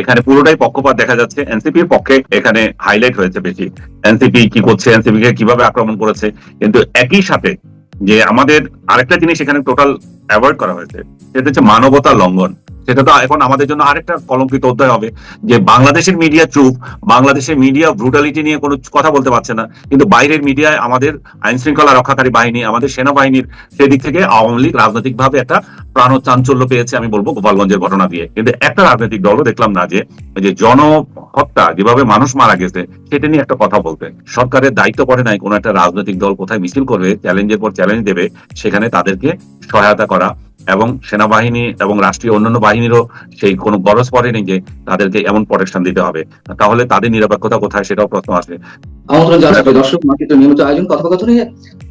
এখানে পুরোটাই পক্ষপাত দেখা যাচ্ছে। এনসিপির পক্ষে এখানে হাইলাইট হয়েছে বেশি। এনসিপি কি করছে? এনসিপি কে কীভাবে আক্রমণ করেছে? কিন্তু একই সাথে যে আমাদের আরেকটা জিনিস এখানে টোটাল অ্যাভয়েড করা হয়েছে, সেটা হচ্ছে মানবতা লঙ্ঘন। সেটা তো এখন আমাদের জন্য আরেকটা কলঙ্কিত অধ্যায় হবে যে বাংলাদেশের মিডিয়া চুপ বাংলাদেশের মিডিয়া ব্রুটালিটি নিয়ে কোনো কথা বলতে পারছে না। কিন্তু বাইরের মিডিয়ায় আমাদের আইন শৃঙ্খলা রক্ষাকারী বাহিনী, আমাদের সেনাবাহিনীর সেদিক থেকে আওয়ামী লীগ রাজনৈতিকভাবে একটা প্রাণ চাঞ্চল্য পেয়েছে আমি বলব গোপালগঞ্জের ঘটনা দিয়ে। কিন্তু একটা রাজনৈতিক দলও দেখলাম না যে যে জনহত্যা, যেভাবে মানুষ মারা গেছে, সেটা নিয়ে একটা কথা বলতে। সরকারের দায়িত্ব পড়ে নাই কোনো একটা রাজনৈতিক দল কোথায় মিছিল করবে, চ্যালেঞ্জের পর চ্যালেঞ্জ দেবে, সেখানে তাদেরকে সহায়তা করা। এবং সেনাবাহিনী এবং রাষ্ট্রীয় অন্যান্য বাহিনীরও সেই কোনো গরজ পড়েনি যে তাদেরকে এমন প্রোটেকশন দিতে হবে। তাহলে তাদের নিরপেক্ষতা কোথায় সেটাও প্রশ্ন আসবে। আমন্ত্রণ দর্শক মার্কেট নিয়মিত আয়োজন, কথোপকথনে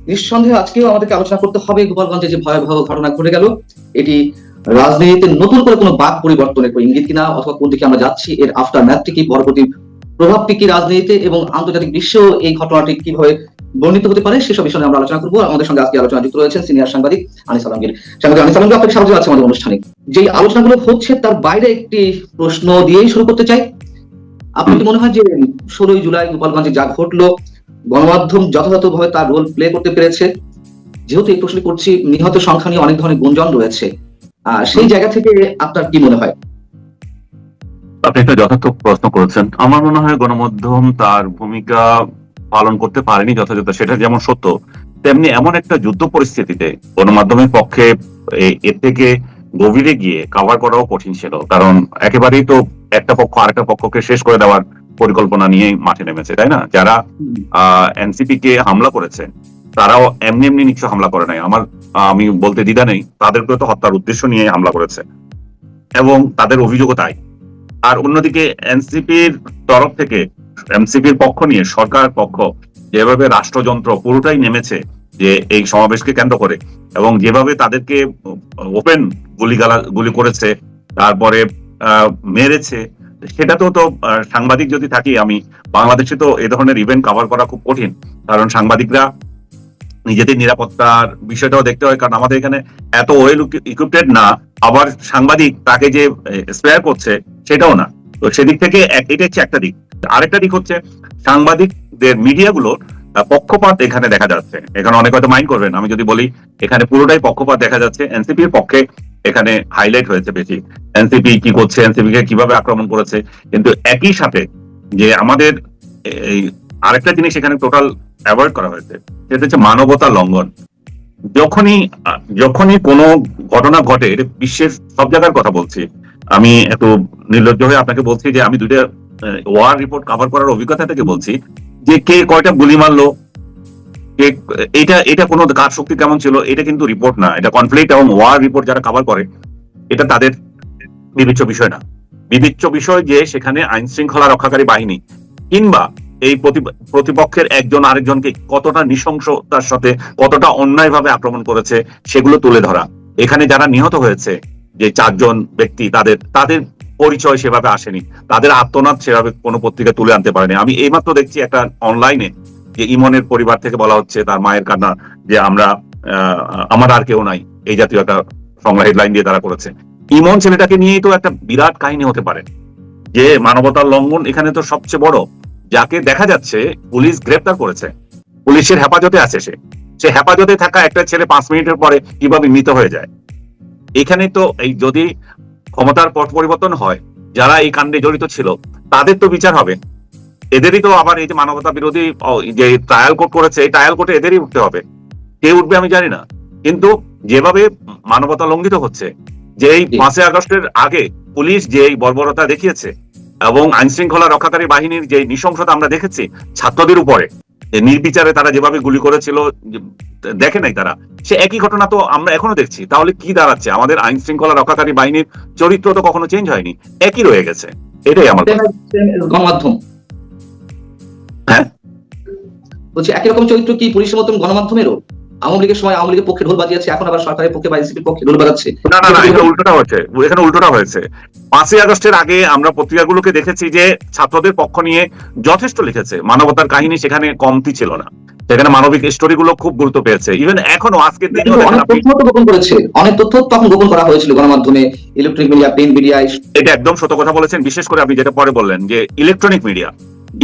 নিঃসন্দেহে আজকেও আমাদেরকে আলোচনা করতে হবে গোপালগঞ্জে যে ভয়াবহ ঘটনা ঘটে গেল। এটি রাজনীতিতে নতুন করে কোনো বাক পরিবর্তনের কোনো ইঙ্গিত কিনা অথবা কোন দিকে আমরা যাচ্ছি, এর আফটার ম্যাথটি কি, পরবর্তী প্রভাবটি কি রাজনীতিতে এবং আন্তর্জাতিক বিশ্বেও এই ঘটনাটি কীভাবে বর্ণিত হতে পারে সেসব বিষয়ে আমরা আলোচনা করব। আমাদের সঙ্গে আজকে আলোচনা যুক্ত রয়েছেন সিনিয়র সাংবাদিক আনিস আলমগীর। সাংবাদিক আনিস আলমগীর আপনাকে স্বাগত জানাচ্ছি আমাদের অনুষ্ঠানে। যে আলোচনাগুলো হচ্ছে তার বাইরে একটি প্রশ্ন দিয়েই শুরু করতে চাই। আপনার মনে হয় যে ষোলোই জুলাই গোপালগঞ্জে যা ঘটলো গণমাধ্যম যথাযথভাবে তার রোল প্লে করতে পেরেছে? যেহেতু এই প্রশ্ন করছি নিহত সংখ্যা নিয়ে অনেক ধরনের গুঞ্জন রয়েছে। আহ, সেই জায়গা থেকে আপনার কি মনে হয়? আপনি একটা যথার্থ প্রশ্ন করেছেন। আমার মনে হয় গণমাধ্যম তার ভূমিকা পালন করতে পারেনি যথাযথ, সেটা যেমন সত্য, তেমনি এমন একটা যুদ্ধ পরিস্থিতিতে গণমাধ্যমের পক্ষে এর থেকে গভীরে গিয়ে কভার করাও কঠিন ছিল। কারণ একেবারেই তো একটা পক্ষ আরেকটা পক্ষকে শেষ করে দেওয়ার পরিকল্পনা নিয়ে মাঠে নেমেছে, তাই না? যারা এনসিপি কে হামলা করেছে, তারাও এমনি এমনি নিশ্চয় হামলা করে নাই। আমার আমি বলতে দ্বিধা নেই তাদেরকে তো হত্যার উদ্দেশ্য নিয়ে হামলা করেছে। এবং তাদের অভিযোগও তাই। আর অন্যদিকে এনসিপির তরফ থেকে এনসিপির পক্ষ নিয়ে সরকার পক্ষ, যেভাবে রাষ্ট্রযন্ত্র পুরোটাই নেমেছে যে এই সমাবেশকে কেন্দ্র করে এবং যেভাবে তাদেরকে ওপেন গুলিগালা, গুলি করেছে, তারপরে মেরেছে সেটা তো তো সাংবাদিক যদি থাকি, আমি বাংলাদেশে তো এ ধরনের ইভেন্ট কভার করা খুব কঠিন। কারণ সাংবাদিকরা নিজেদের নিরাপত্তার বিষয়টাও দেখতে হয়, কারণ আমাদের এখানে এত ওয়েল ইকুইপটেড না, আবার সাংবাদিক তাকে যে স্পেয়ার করছে, সেটাও না। তো সেদিক থেকে এটা হচ্ছে একটা দিক। আরেকটা দিক হচ্ছে সাংবাদিকদের মিডিয়াগুলোর পক্ষপাত এখানে দেখা যাচ্ছে। এখানে অনেক হয়তো মাইন্ড করবেন। আমি যদি বলি, এখানে পুরোটাই পক্ষপাত দেখা যাচ্ছে। এনসিপির পক্ষে এখানে হাইলাইট হয়েছে বেশি। এনসিপি কি করছে, এনসিপি কে কীভাবে আক্রমণ করেছে। কিন্তু একই সাথে যে আমাদের এই আরেকটা জিনিস এখানে টোটাল অ্যাভয়েড করা হয়েছে, সেটা হচ্ছে মানবতা লঙ্ঘন। যখনই যখনই কোনো ঘটনা ঘটে বিশ্বের সব জায়গার কথা বলছি। আমি একটু নির্লজ্জ হয়ে আপনাকে বলছি যে আমি দুইটা ওয়ার রিপোর্ট কভার করার অভিজ্ঞতা থেকে বলছি যে কে কয়টা গুলি মারলো এটা এটা কোনো কার শক্তি কেমন ছিল, এটা কিন্তু রিপোর্ট না। এটা কনফ্লিক্ট এবং ওয়ার রিপোর্ট যারা কভার করে, এটা তাদের বিবেচ্য বিষয় না। বিবেচ্য বিষয় যে সেখানে আইন শৃঙ্খলা রক্ষাকারী বাহিনী কিংবা এই প্রতি- প্রতিপক্ষের একজন আরেকজনকে কতটা নৃশংসতার সাথে, কতটা অন্যায়ভাবে আক্রমণ করেছে, সেগুলো তুলে ধরা। এখানে যারা নিহত হয়েছে যে চারজন ব্যক্তি তাদের তাদের পরিচয় সেভাবে আসেনি। তাদের আত্মনাদ সেভাবে কোনো পত্রিকা তুলে আনতে পারেনি। আমি এইমাত্র দেখছি একটা অনলাইনে যে ইমনের পরিবার থেকে বলা হচ্ছে, তার মায়ের কান্না যে আমরা আমার আর কেউ নাই, এই জাতীয় একটা সংবাদ হেডলাইন দিয়ে তারা করেছে। ইমন ছেলেটাকে নিয়েই তো একটা বিরাট কাহিনী হতে পারে। যে মানবতার লঙ্ঘন এখানে তো সবচেয়ে বড়। যাকে দেখা যাচ্ছে, পুলিশ গ্রেপ্তার করেছে। পুলিশের হেফাজতে আছে সে। সে হেফাজতে থাকা একটা ছেলে পাঁচ মিনিটের পরে কীভাবে মৃত হয়ে যায়? এখানে তো এই যদি ক্ষমতার পট পরিবর্তন হয় যারা এই কাণ্ডে জড়িত ছিল তাদের তো বিচার হবে। এদেরই তো আবার এই যে মানবতা বিরোধী যে ট্রায়াল কোর্ট করেছে এই ট্রায়াল কোর্টে এদেরই উঠতে হবে। কে উঠবে আমি জানি না। কিন্তু যেভাবে মানবতা লঙ্ঘিত হচ্ছে যে এই। পাঁচই আগস্টের আগে পুলিশ যে এই বর্বরতা দেখিয়েছে এবং আইন শৃঙ্খলা রক্ষাকারী বাহিনীর যে নৃশংসতা আমরা দেখেছি ছাত্রদের উপরে নির্বিচারে তারা যেভাবে গুলি করেছিল দেখে নাই তারা। সে একই ঘটনা তো আমরা এখনও দেখছি। তাহলে কি দাঁড়াচ্ছে? আমাদের আইন শৃঙ্খলা রক্ষাকারী বাহিনীর চরিত্র তো কখনো চেঞ্জ হয়নি। একই রয়ে গেছে। এটাই আমার গণমাধ্যম। হ্যাঁ? বলছি একই রকম চরিত্র কি পুলিশের মতন গণমাধ্যমেরও? আওয়ামী লীগের সময় আওয়ামী লীগের পক্ষে ঢোল বাজিয়েছে এখন আবার সরকারের পক্ষে বা এনসিপির পক্ষে ঢোল বাজাচ্ছে। না না না এখানে উল্টোটা হয়েছে এখানে উল্টোটা হয়েছে। পাঁচই আগস্টের আগে আমরা পত্রিকাগুলোকে দেখেছি যে ছাত্রদের পক্ষ নিয়ে যথেষ্ট লিখেছে মানবতার কাহিনী সেখানে কমতি ছিল না। সেখানে মানবিক স্টোরি গুলো খুব গুরুত্ব পেয়েছে। ইভেন এখনও আজকের দেখেন অনেক তথ্য গোপন করেছে। অনেক তথ্য তখন গোপন করা হয়েছিল গণমাধ্যমে ইলেকট্রিক মিডিয়া প্রিন্ট মিডিয়া এটা একদম সত্য কথা বলেছেন বিশেষ করে আপনি যেটা পরে বললেন যে ইলেকট্রনিক মিডিয়া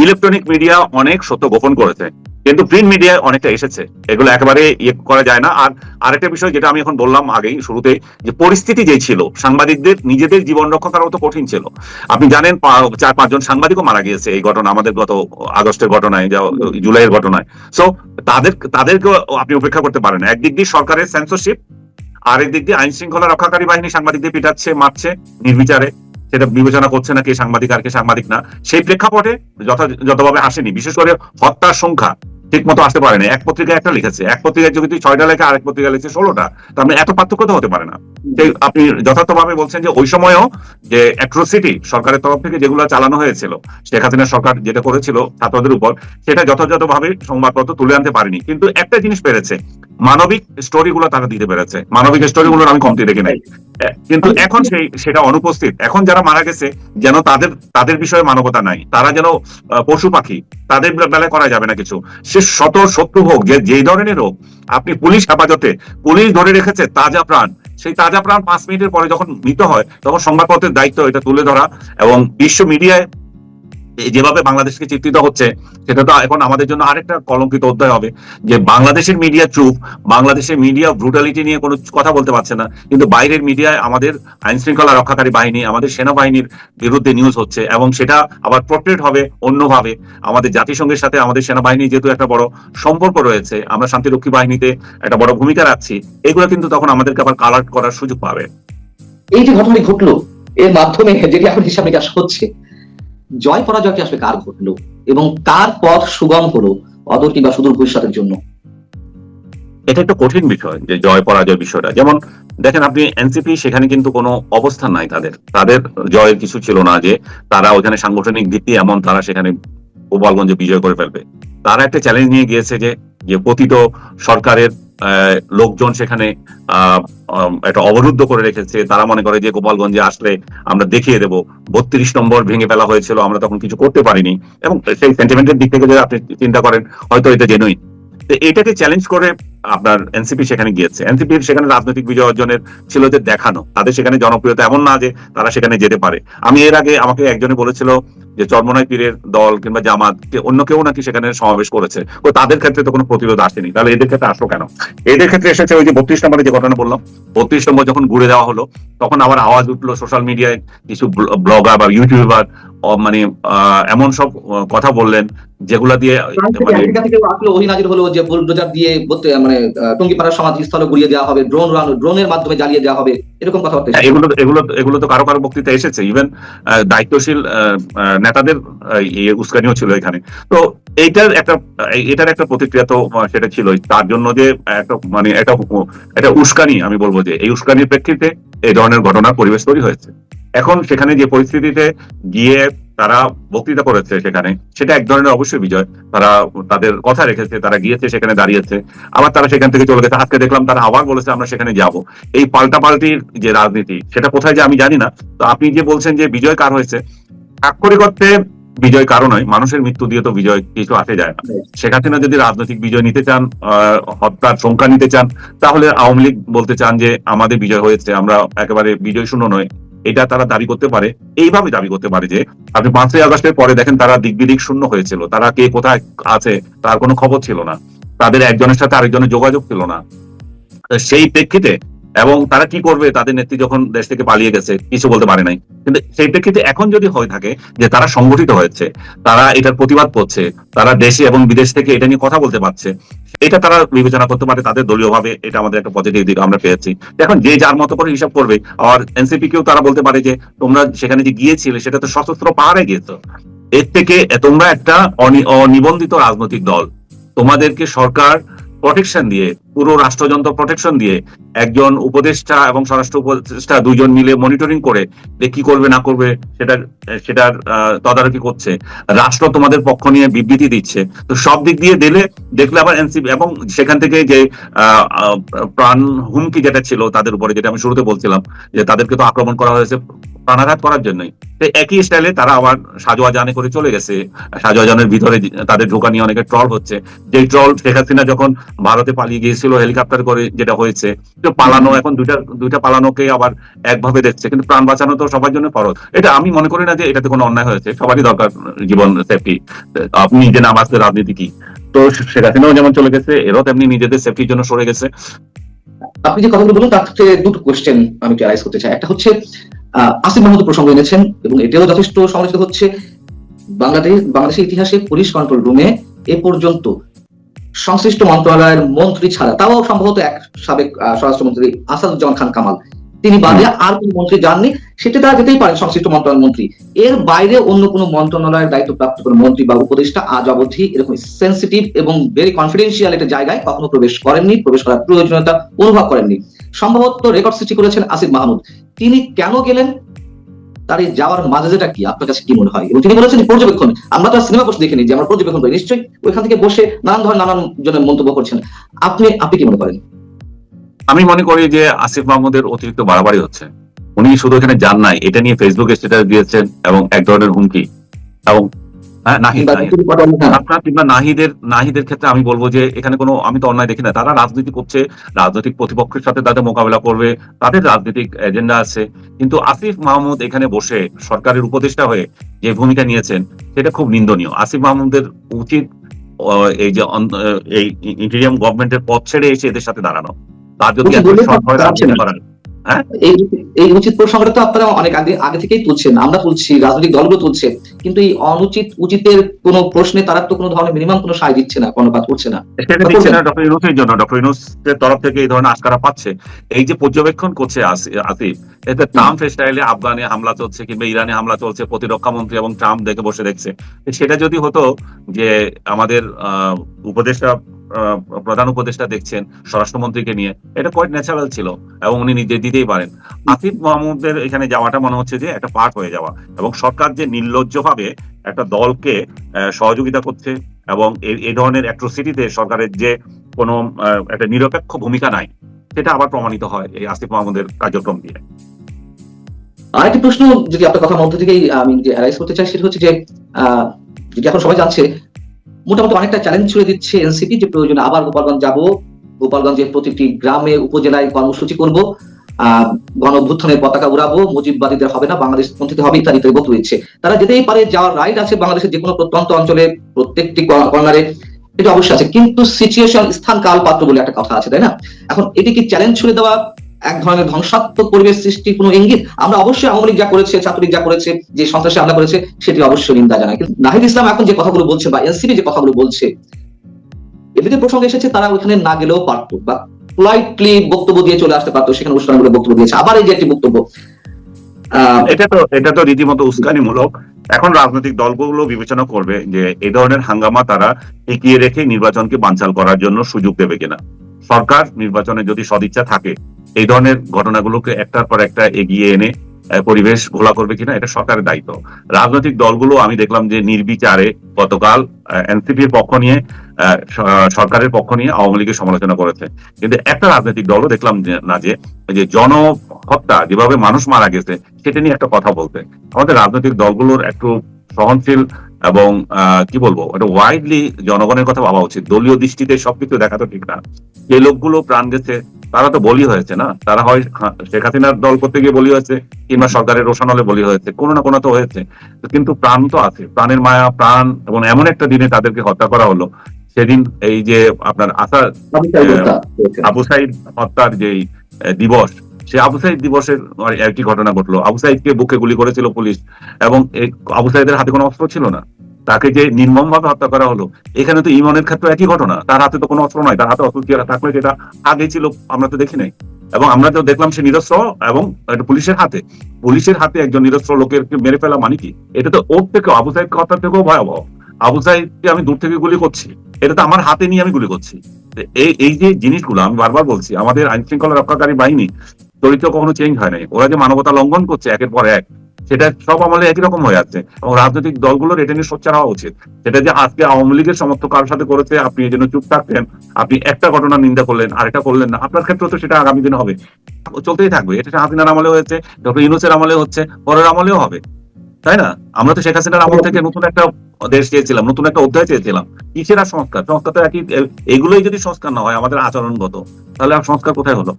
ইলেকট্রনিক মিডিয়া অনেক সত্য গোপন করেছে। কিন্তু প্রিন্ট মিডিয়ায় অনেকটা এসেছে। এগুলো একেবারে ইয়ে করা যায় না। আর আরেকটা বিষয় যেটা আমি এখন বললাম আগেই শুরুতে, যে পরিস্থিতি যে ছিল, সাংবাদিকদের নিজেদের জীবন রক্ষা করা তো কঠিন ছিল। আপনি জানেন চার পাঁচজন সাংবাদিকও মারা গিয়েছে এই ঘটনা, আমাদের গত আগস্টের ঘটনায় জুলাইয়ের ঘটনায়। সো তাদের, তাদেরকেও আপনি উপেক্ষা করতে পারেন। একদিক দিয়ে সরকারের সেন্সরশিপ আরেক দিক দিয়ে আইন শৃঙ্খলা রক্ষাকারী বাহিনী সাংবাদিকদের পিটাচ্ছে, মারছে, নির্বিচারে। সেটা বিবেচনা করছে না কে সাংবাদিক আর কে সাংবাদিক না। সেই প্রেক্ষাপটে যথাযথভাবে আসেনি, বিশেষ করে হত্যার সংখ্যা ঠিক মতো আসতে পারে না এক পত্রিকায় একটা লিখেছে। এক পত্রিকায় যদি ছয়টা লেখা আরেক পত্রিকা লিখেছে ষোলোটা তার মানে এত পার্থক্য তো হতে পারে না। আপনি যথার্থভাবে বলছেন যে ওই সময়ও যে অ্যাট্রোসিটি সরকারের তরফ থেকে যেগুলো চালানো হয়েছিল শেখ হাসিনা সরকার যেটা করেছিল ছাত্রদের উপর সেটা যথাযথভাবে সংবাদপত্র তুলে আনতে পারেনি। কিন্তু একটা জিনিস পেরেছে মানবিক স্টোরি গুলো তারা দিতে পেরেছে। মানবিক স্টোরি গুলো আমি কমতি দেখি নাই। কিন্তু এখন সেই সেটা অনুপস্থিত। এখন যারা মারা গেছে যেন তাদের তাদের বিষয়ে মানবতা নাই। তারা যেন পশু পাখি তাদের বেলায় করা যাবে না কিছু। সে শত শত্রু হোক, যে যেই ধরনের হোক, আপনি পুলিশ হেফাজতে, পুলিশ ধরে রেখেছে তাজা প্রাণ। সেই তাজা প্রাণ পাঁচ মিনিটের পরে যখন মৃত হয়, তখন সংবাদপত্রের দায়িত্ব এটা তুলে ধরা এবং বিশ্ব মিডিয়ায় যেভাবে বাংলাদেশকে চিত্রিত হচ্ছে, সেটা তো এখন আমাদের জন্য আরেকটা কলঙ্কিত অধ্যায় হবে যে বাংলাদেশের মিডিয়া চুপ, বাংলাদেশের মিডিয়া ব্রুটালিটি নিয়ে কোনো কথা বলতে পারছে না, কিন্তু বাইরের মিডিয়ায় আমাদের আইন শৃঙ্খলা রক্ষাকারী বাহিনী, আমাদের সেনাবাহিনীর বিরুদ্ধে নিউজ হচ্ছে এবং সেটা আবার পোর্ট্রেট হবে অন্যভাবে। আমাদের জাতিসংঘের সাথে আমাদের সেনাবাহিনী যেহেতু একটা বড় সম্পর্ক রয়েছে, আমরা শান্তিরক্ষী বাহিনীতে একটা বড় ভূমিকা রাখছি, এগুলো কিন্তু তখন আমাদেরকে আবার কালার করার সুযোগ পাবে। এই যে ঘটনাটি ঘটলো, এর মাধ্যমে যেটি এখন হিসাব নিকাশ হচ্ছে জয় পরাজয় কি আসলে কার ঘটলো? এবং কার পথ সুগম হলো অদূর কিংবা সুদূর ভবিষ্যতের জন্য? এটা একটা কঠিন বিষয়, যে জয় পরাজয় বিষয়টা। যেমন দেখেন আপনি এনসিপি, সেখানে কিন্তু কোনো অবস্থান নাই তাদের। তাদের জয়ের কিছু ছিল না যে তারা ওখানে সাংগঠনিক ভিত্তি এমন তারা সেখানে গোপালগঞ্জে বিজয় করে ফেলবে। তারা একটা চ্যালেঞ্জ নিয়ে গিয়েছে যে যে পতিত সরকারের লোকজন সেখানে একটা অবরুদ্ধ করে রেখেছে। তারা মনে করে যে গোপালগঞ্জে আসলে আমরা দেখিয়ে দেবো। বত্রিশ নম্বর ভেঙে ফেলা হয়েছিল, আমরা তখন কিছু করতে পারিনি। এবং সেই সেন্টিমেন্টের দিক থেকে যদি আপনি চিন্তা করেন, হয়তো এটা জেনুইন তো এটাকে চ্যালেঞ্জ করে আপনার এনসিপি সেখানে গিয়েছে। এনসিপির সেখানে রাজনৈতিক বিজয় অর্জনের ছিল যে দেখানো। তাদের সেখানে জনপ্রিয়তা এমন না যে তারা সেখানে যেতে পারে। আমি এর আগে আমাকে একজনে বলেছিল যে চর্মনাই পীরের দল কিংবা জামাত কে অন্য কেউ নাকি সেখানে সমাবেশ করেছে। ও তাদের ক্ষেত্রে তো কোনো প্রতিরোধ আসেনি। তাহলে এদের ক্ষেত্রে আসলো কেন? এদের ক্ষেত্রে এসেছে ওই যে বত্রিশ নম্বরে যে ঘটনা বললাম। বত্রিশ নম্বর যখন ঘুরে দেওয়া হলো তখন আবার আওয়াজ উঠল সোশ্যাল মিডিয়ায় কিছু ব্লগার বা ইউটিউবার মানে আহ, এমন সব কথা বললেন যেগুলা দিয়ে মানে হলো যে বুলডোজার দিয়ে বলতে- মানে টঙ্গিপাড়ার সমাধিস্থলে গুড়িয়ে দেওয়া হবে ড্রোন ড্রোনের মাধ্যমে জ্বালিয়ে দেওয়া হবে, এরকম কথাবার্তা এগুলো এগুলো এগুলো তো কারও কারও বক্তৃতা এসেছে ইভেন দায়িত্বশীল নেতাদের ইয়ে উস্কানিও ছিল এখানে। তো এইটার একটা এটার একটা প্রতিক্রিয়া তো সেটা ছিল তার জন্য যে একটা মানে একটা একটা উস্কানি, আমি বলব যে, এই উস্কানির প্রেক্ষিতে এই ধরনের ঘটনার পরিবেশ তৈরি হয়েছে। এখন সেখানে যে পরিস্থিতিতে গিয়ে তারা বক্তৃতা করেছে সেখানে, সেটা এক ধরনের অবশ্যই বিজয়। তারা তাদের কথা রেখেছে, তারা গিয়েছে, সেখানে দাঁড়িয়েছে। আবার তারা সেখান থেকে চলে গেছে। আজকে দেখলাম তারা আবার বলেছে, আমরা সেখানে যাব। এই পাল্টাপাল্টির যে রাজনীতি, সেটা কোথায় যে আমি জানি না। তো আপনি যে বলছেন যে বিজয় কার হয়েছে আক্ষরিক অর্থে বিজয় কারও নয়। মানুষের মৃত্যু দিয়ে তো বিজয় কিছু আসে যায় না। হাসিনা যদি রাজনৈতিক বিজয় নিতে চান হত্যার সংখ্যা নিতে চান, তাহলে আওয়ামী লীগ বলতে চান যে আমাদের বিজয় হয়েছে। আমরা একেবারে বিজয় শূন্য নয়। এটা তারা দাবি করতে পারে, এইভাবে দাবি করতে পারে যে, আপনি পাঁচই আগস্টের পরে দেখেন তারা দিকবিদিক শূন্য হয়েছিল, তারা কে কোথায় আছে তার কোনো খবর ছিল না, তাদের একজনের সাথে আরেকজনের যোগাযোগ ছিল না। সেই প্রেক্ষিতে এবং তারা কি করবে? তাদের নেত্রী যখন দেশ থেকে পালিয়ে গেছে, কিছু বলতে পারে নাই। কিন্তু সেই প্রেক্ষিতে এখন যদি হয়ে থাকে যে তারা সংগঠিত হয়েছে, তারা এটার প্রতিবাদ করছে, তারা দেশে এবং বিদেশ থেকে এটা নিয়ে কথা বলতে পারছে, এটা তারা বিবেচনা করতে পারে, তাদের দলীয় ভাবে এটা আমাদের একটা পজিটিভ দিক আমরা পেয়েছি। এখন যে যার মতো করে হিসাব করবে আর এনসিপি কেও তারা বলতে পারে যে তোমরা সেখানে যে গিয়েছিলে, সেটা তো সশস্ত্র পাহাড়ে গিয়েছো। এর থেকে তোমরা একটা অনি- অনিবন্ধিত রাজনৈতিক দল। তোমাদেরকে সরকার প্রটেকশন দিয়ে, পুরো রাষ্ট্রযন্ত্র প্রটেকশন দিয়ে একজন উপদেষ্টা এবং স্বরাষ্ট্র উপদেষ্টা দুজন মিলে মনিটরিং করে যে কি করবে, না করবে, সেটার সেটার তদারকি করছে। রাষ্ট্র তোমাদের পক্ষ নিয়ে বিবৃতি দিচ্ছে। তো সব দিক দিয়ে দিলে, দেখলে আবার এনসিপি এবং সেখান থেকে যে প্রাণ হুমকি যেটা ছিল তাদের উপরে, যেটা আমি শুরুতে বলছিলাম, যে তাদেরকে তো আক্রমণ করা হয়েছে প্রাণাঘাত করার জন্যই। তো একই স্টাইলে তারা আবার সাজোয়া জানে করে চলে গেছে। সাজোয়া জানের ভিতরে তাদের ঢোকা নিয়ে অনেকে ট্রল হচ্ছে। যে ট্রল শেখ হাসিনা যখন ভারতে পালিয়ে গিয়েছিল হেলিকপ্টার করে যেটা হয়েছে, তো পালানো এখন দুইটা দুইটা পালানোকে আবার একভাবে দেখছে। কিন্তু প্রাণ বাঁচানো তো সবার জন্য ফরজ। এটা আমি মনে করি না যে এটাতে কোনো অন্যায় হয়েছে। সবারই দরকার জীবন সেফটি আপনি নিজে না বাঁচতে রাজনীতি কি? তো শেখ হাসিনাও যেমন চলে গেছে, এরাও তেমনি নিজেদের সেফটির জন্য সরে গেছে। আপনি যে কথাগুলো বলুন তার থেকে দুটো কোশ্চেন আমি করতে চাই। একটা হচ্ছে আসিফ মাহমুদ প্রসঙ্গ এনেছেন এবং এটাও যথেষ্ট সমালোচিত হচ্ছে। বাংলাদেশ বাংলাদেশের ইতিহাসে পুলিশ কন্ট্রোল রুমে এ পর্যন্ত সংশ্লিষ্ট মন্ত্রণালয়ের মন্ত্রী ছাড়া তাও সম্ভবত এক সাবেক স্বরাষ্ট্রমন্ত্রী আসাদুজ্জামান খান কামাল। তিনি বাদে আর কোন মন্ত্রী যাননি সেটা তারা যেতেই পারেন সংশ্লিষ্ট মন্ত্রণালয় মন্ত্রী। এর বাইরে অন্য কোনো মন্ত্রণালয়ের দায়িত্বপ্রাপ্ত কোনো মন্ত্রী বা উপদেষ্টা আজ অবধি এরকম সেন্সিটিভ এবং ভেরি কনফিডেন্সিয়াল একটা জায়গায় কখনো প্রবেশ করেননি প্রবেশ করার প্রয়োজনীয়তা অনুভব করেননি। সম্ভবত রেকর্ড সৃষ্টি করেছেন আসিফ মাহমুদ। তিনি কেন গেলেন? তার এই যাওয়ার মাঝেটা কি? আপনার কাছে কি মনে হয়? এবং তিনি বলেছেন পর্যবেক্ষণ, আমরা তো সিনেমা বসে দেখিনি যে আমরা পর্যবেক্ষণ করি। নিশ্চয়ই ওইখান থেকে বসে নানান ধরনের নানান জনের মন্তব্য করছেন। আপনি আপনি কি মনে করেন? আমি মনে করি যে আসিফ মাহমুদের অতিরিক্ত বাড়াবাড়ি হচ্ছে। উনি শুধু এখানে যান নাই, এটা নিয়ে ফেসবুকে স্ট্যাটাস দিয়েছেন এবং এক ধরনের হুমকি। এবং হ্যাঁ হ্যাঁ, আপনার কিংবা নাহিদের নাহিদের ক্ষেত্রে আমি বলব যে এখানে কোনো আমি তো অন্যায় দেখি না তারা রাজনীতি করছে রাজনৈতিক প্রতিপক্ষের সাথে তাদের মোকাবেলা করবে তাদের রাজনৈতিক এজেন্ডা আছে কিন্তু আসিফ মাহমুদ এখানে বসে সরকারের উপদেষ্টা হয়ে যে ভূমিকা নিয়েছেন সেটা খুব নিন্দনীয় আসিফ মাহমুদের উচিত এই যে এই ইন্টেরিয়াম গভর্নমেন্টের পথ ছেড়ে এসে এদের সাথে দাঁড়ানো তার যদি উচিত এই এই উচিত প্রসঙ্গটা তো আপনারা অনেক আগে আগে থেকেই তুলছেন আমরা তুলছি রাজনৈতিক দলগুলো তুলছে কিন্তু এই অনুচিত উচিতের কোনো প্রশ্নে তারা তো কোনো ধরনের মিনিমাম কোনো সায় দিচ্ছে না কর্ণপাত করছে না। সেটা দিচ্ছে না ডক্টর ইউনুসের জন্য ডক্টর ইউনুসের তরফ থেকে এই ধরনের আশকারা পাচ্ছে। এই যে পর্যবেক্ষণ করছে আসি- আসিফ এতে ট্রাম্প স্টাইলে আফগানে হামলা চলছে কিংবা ইরানে হামলা চলছে প্রতিরক্ষা মন্ত্রী এবং ট্রাম্প দেখে বসে দেখছে। সেটা যদি হতো যে আমাদের আহ, উপদেষ্টা প্রধান উপদেষ্টা দেখছেন স্বরাষ্ট্রমন্ত্রীকে নিয়ে। এটা কোয়াইট ন্যাচারাল ছিল এবং উনি নিজে দিতেই পারেন। আসিফ মাহমুদের এখানে যাওয়াটা মনে হচ্ছে যে একটা পার্ট হয়ে যাওয়া এবং সরকার যে নির্লজ্জভাবে একটা দলকে সহযোগিতা করছে এবং এই ধরনের অ্যাট্রোসিটিতে সরকারের যে কোনো একটা নিরপেক্ষ ভূমিকা নাই, সেটা আবার প্রমাণিত হয় এই আসিফ মাহমুদের কার্যক্রম দিয়ে। আরেকটি প্রশ্ন যদি আপনার কথা মধ্য থেকেই আমি যে অ্যারাইজ করতে চাই, সেটা হচ্ছে যে যেটি এখন সবাই জানছে মোটামুটি অনেকটা চ্যালেঞ্জ ছুড়ে দিচ্ছে এনসিপি যে প্রয়োজনে আবার গোপালগঞ্জ যাব। গোপালগঞ্জের প্রতিটি গ্রামে উপজেলায় কর্মসূচি করব। গণ পতাকা উড়াবো। মুজিববাদীদের হবে না, বাংলাদেশ পন্থীতে হবে ইত্যাদি ইত্যাদি বক্তব্য দিচ্ছে তারা যেতেই পারে, যাওয়ার রাইট আছে বাংলাদেশের যে কোনো প্রত্যন্ত অঞ্চলে, প্রত্যেকটি কর্নারে এটা অবশ্যই আছে। কিন্তু সিচুয়েশন স্থান কাল পাত্র বলে একটা কথা আছে, তাই না? এখন এটি কি চ্যালেঞ্জ ছুড়ে দেওয়া? এক ধরনের ধ্বংসাত্মক পরিবেশ সৃষ্টির কোনো ইঙ্গিত। আমরা অবশ্যই আওয়ামী লীগ যা করেছে, ছাত্রলীগ যা করেছে, যে সন্ত্রাসী হামলা করেছে, সেটি অবশ্যই নিন্দা জানায়। কিন্তু নাহিদ ইসলাম এখন যে কথাগুলো বলছে বা এনসিপি যে কথাগুলো বলছে এদিকে প্রসঙ্গ এসেছে, তারা ওখানে না গেলেও পারতো বা পোলাইটলি বক্তব্য দিয়ে চলে আসতে পারতো, সেখানে অনুষ্ঠানগুলো বক্তব্য দিয়েছে। আবার এই যে একটি বক্তব্য এটা তো এটা তো রীতিমতো উস্কানিমূলক। এখন রাজনৈতিক দলগুলো বিবেচনা করবে যে এই ধরনের হাঙ্গামা তারা এগিয়ে রেখে নির্বাচনকে বানচাল করার জন্য সুযোগ দেবে কিনা। সরকার নির্বাচনে যদি সদিচ্ছা থাকে এই ধরনের ঘটনাগুলোকে একটার পর একটা এগিয়ে এনে পরিবেশ ঘোলা করবে কিনা এটা সরকারের দায়িত্ব। রাজনৈতিক দলগুলো, আমি দেখলাম যে নির্বিচারে গতকাল এনসিপির পক্ষ নিয়ে সরকারের পক্ষ নিয়ে আওয়ামী লীগের সমালোচনা করেছে। কিন্তু একটা রাজনৈতিক দলও দেখলাম না যে যে জন হত্যা যেভাবে মানুষ মারা গেছে, সেটা নিয়ে একটা কথা বলতে আমাদের রাজনৈতিক দলগুলোর একটু সহনশীল এবং কি বলব একটা ওয়াইডলি জনগণের কথা ভাবা উচিত। দলীয় দৃষ্টিতে সবকিছু দেখা তো ঠিক না। যে লোকগুলো প্রাণ গেছে তারা তো বলি হয়েছে না? তারা হয় হা- শেখ হাসিনার দল করতে গিয়ে বলি হয়েছে কিংবা সরকারের রোশন হলে বলি হয়েছে কোনো না কোনো তো হয়েছে। কিন্তু প্রাণ তো আছে প্রাণের মায়া প্রাণ এবং এমন একটা দিনে তাদেরকে হত্যা করা হলো। সেদিন এই যে আপনার আশা আমি আবু সাইদ হত্যার যে দিবস সে আবু সাইদ দিবসের একটি ঘটনা ঘটলো। আবু সাইদকে বুকে গুলি করেছিল পুলিশ এবং আবু সাইদের হাতে কোনো অস্ত্র ছিল না। তাকে যে নির্মম ভাবে হত্যা করা হলো, এখানে তো ইমনের ক্ষেত্রে একই ঘটনা। তার হাতে তো কোনো অস্ত্র নয় তার হাতে অস্ত্র ছিল থাকলে যেটা আগে ছিল, আমরা তো দেখি নাই। এবং আমরা তো দেখলাম সে নিরস্ত্র এবং পুলিশের হাতে। পুলিশের হাতে একজন নিরস্ত্র লোকের মেরে ফেলা মানে কি? এটা তো ওর থেকে, আবু সাইদ হত্যার থেকেও ভয়াবহ। আবু সাহেবকে আমি দূর থেকে গুলি করছি। এটা তো আমার হাতে নিয়ে আমি গুলি করছি। এই এই যে জিনিসগুলো, আমি বারবার বলছি, আমাদের আইন শৃঙ্খলা রক্ষাকারী বাহিনী চরিত্র কখনো চেঞ্জ হয় নাই। ওরা যে মানবতা লঙ্ঘন করছে একের পর এক, সেটা সব আমলে একই রকম হয়ে আছে এবং রাজনৈতিক দলগুলোর এটা নিয়ে সোচ্চার হওয়া উচিত। সেটা যে আজকে আওয়ামী লীগের সমর্থক কারোর সাথে করেছে, আপনি এই জন্য চুপ থাকতেন, আপনি একটা ঘটনা নিন্দা করলেন, আরেকটা করলেন না। আপনার ক্ষেত্রে তো সেটা আগামী দিনে হবে। চলতেই থাকবে। এটা হাসিনার আমলে হয়েছে, ডক্টর ইউনুসের আমলে হচ্ছে, পরের আমলেও হবে। তাই না? আমরা তো শেখ হাসিনার আমল থেকে নতুন একটা দেশ চেয়েছিলাম, নতুন একটা অধ্যায় চেয়েছিলাম। কিসের আর সংস্কার? সংস্কার তো একই, এগুলোই যদি সংস্কার না হয়, আমাদের আচরণগত, তাহলে আর সংস্কার কোথায় হলো?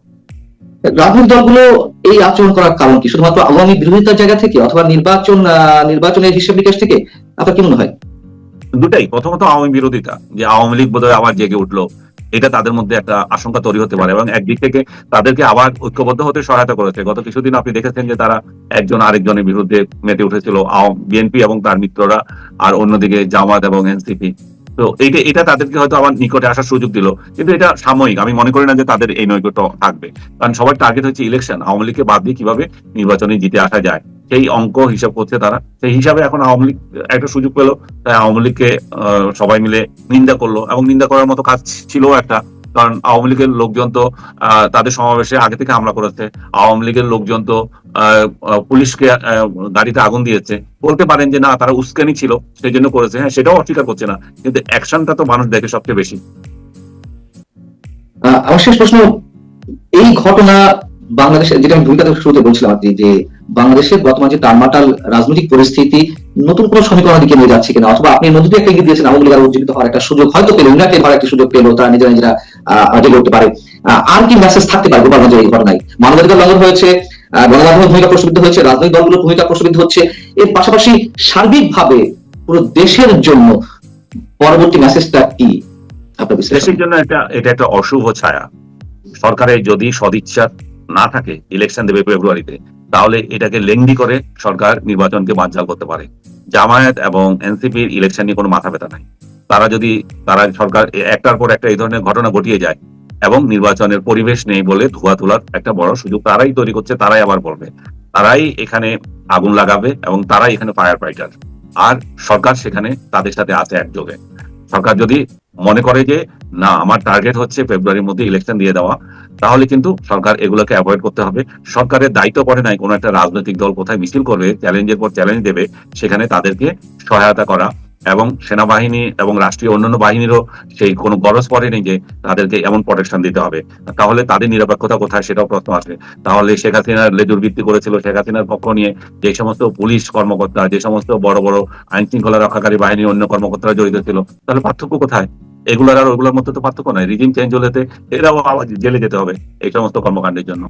রাজনৈতিক দলগুলো এই আচরণ করার কারণ কি? শুধুমাত্র আওয়ামী বিরোধিতার জায়গা থেকে অথবা নির্বাচন নির্বাচনের হিসাব নিকাশ থেকে? আপনার কি মনে হয়? দুটাই। প্রথমত আওয়ামী বিরোধিতা, যে আওয়ামী লীগ বোধহয় আবার জেগে উঠল, এটা তাদের মধ্যে একটা আশঙ্কা তৈরি হতে পারে এবং একদিক থেকে তাদেরকে আবার ঐক্যবদ্ধ হতে সহায়তা করেছে। গত কিছুদিন আপনি দেখেছেন যে তারা একজন আরেকজনের বিরুদ্ধে মেতে উঠেছিল বিএনপি এবং তার মিত্ররা, আর অন্যদিকে জামাত এবং এনসিপি। তো এটা এটা তাদেরকে হয়তো আবার নিকটে আসার সুযোগ দিল। কিন্তু এটা সাময়িক। আমি মনে করি না যে তাদের এই নৈকট্য থাকবে। কারণ সবার টার্গেট হচ্ছে ইলেকশন আওয়ামী লীগকে বাদ দিয়ে কীভাবে নির্বাচনে জিতে আসা যায়? সেই অঙ্ক হিসাব করছে তারা। সেই হিসাবে এখন আওয়ামী লীগ একটা সুযোগ পেল। তাই আওয়ামী লীগকে সবাই মিলে নিন্দা করল। এবং নিন্দা করার মতো কাজ ছিল একটা। কারণ আওয়ামী লীগের লোকজন তো তাদের সমাবেশে আগে থেকে হামলা করেছে। আওয়ামী লীগের লোকজন তো পুলিশকে গাড়িতে আগুন দিয়েছে। বলতে পারেন যে না, তারা উস্কানি ছিল সেই জন্য করেছে। হ্যাঁ সেটাও অস্বীকার করছে না। কিন্তু অ্যাকশনটা তো মানুষ দেখে সবচেয়ে বেশি। আমার শেষ প্রশ্ন, এই ঘটনা বাংলাদেশের যেটা আমি ভূমিকা শুরুতে বলছিলাম আর যে বাংলাদেশের বর্তমান যে টালমাটাল রাজনৈতিক পরিস্থিতি নতুন কোন সমীকরণের দিকে নিয়ে যাচ্ছে কিনা? অথবা আপনি নতুন একটা ইঙ্গিত দিয়েছেন আওয়ামী লীগ উজ্জীবিত হওয়ার একটা সুযোগ, হয়তো পেল ইউনাইটেড হওয়ার একটা সুযোগ পেল, তারা নিজেরা নিজেরা জেগে উঠতে পারে। আর কি মেসেজ থাকতে পারে গোপালগঞ্জের এই ঘটনায়? মানবাধিকার লঙ্ঘন হয়েছে গণমাধ্যমের ভূমিকা প্রশ্নবিদ্ধ হয়েছে, রাজনৈতিক দলগুলোর ভূমিকা প্রশ্নবিদ্ধ হচ্ছে। এর পাশাপাশি সার্বিকভাবে পুরো দেশের জন্য পরবর্তী মেসেজটা কি? দেশের জন্য এটা এটা একটা অশুভ ছায়া। সরকারের যদি সদিচ্ছা না থাকে ইলেকশন দেবে ফেব্রুয়ারিতে তাহলে এটাকে লেংদি করে সরকার নির্বাচনকে বানচাল করতে পারে। জামায়াত এবং এনসিপির ইলেকশন নিয়ে কোনো মাথা ব্যথা নাই। তারা যদি, তারা সরকার একটার পর একটা এই ধরনের ঘটনা ঘটিয়ে যায় এবং নির্বাচনের পরিবেশ নেই বলে ধোয়া তোলার একটা বড় সুযোগ তারাই তৈরি করছে, তারাই আবার বলবে। তারাই এখানে আগুন লাগাবে এবং তারাই এখানে ফায়ার ফাইটার আর সরকার সেখানে তাদের সাথে আছে একযোগে। সরকার যদি মনে করে যে, না, আমার টার্গেট হচ্ছে ফেব্রুয়ারির মধ্যে ইলেকশন দিয়ে দেওয়া। তাহলে কিন্তু সরকার এগুলোকে অ্যাভয়েড করতে হবে। সরকারের দায়িত্ব পড়ে নাই কোনো একটা রাজনৈতিক দল কোথায় মিছিল করবে চ্যালেঞ্জের পর চ্যালেঞ্জ দেবে, সেখানে তাদেরকে সহায়তা করা। এবং সেনাবাহিনী এবং রাষ্ট্রীয় অন্যান্য বাহিনীরও সেই কোনো গরজ পড়েনি যে তাদেরকে এমন প্রোটেকশন দিতে হবে। তাহলে তাদের নিরপেক্ষতা কোথায় সেটাও প্রশ্ন আসে তাহলে শেখ হাসিনার লেজুর ভিত্তি করেছিল। শেখ হাসিনার পক্ষ নিয়ে যে সমস্ত পুলিশ কর্মকর্তা, যে সমস্ত বড় বড় আইন শৃঙ্খলা রক্ষাকারী বাহিনী, অন্য কর্মকর্তারা জড়িত ছিল, তাহলে পার্থক্য কোথায়? এগুলোর আর ওগুলোর মধ্যে তো পার্থক্য নাই। রিজিম চেঞ্জ হলেতে এরাও আবার জেলে যেতে হবে এই সমস্ত কর্মকাণ্ডের জন্য।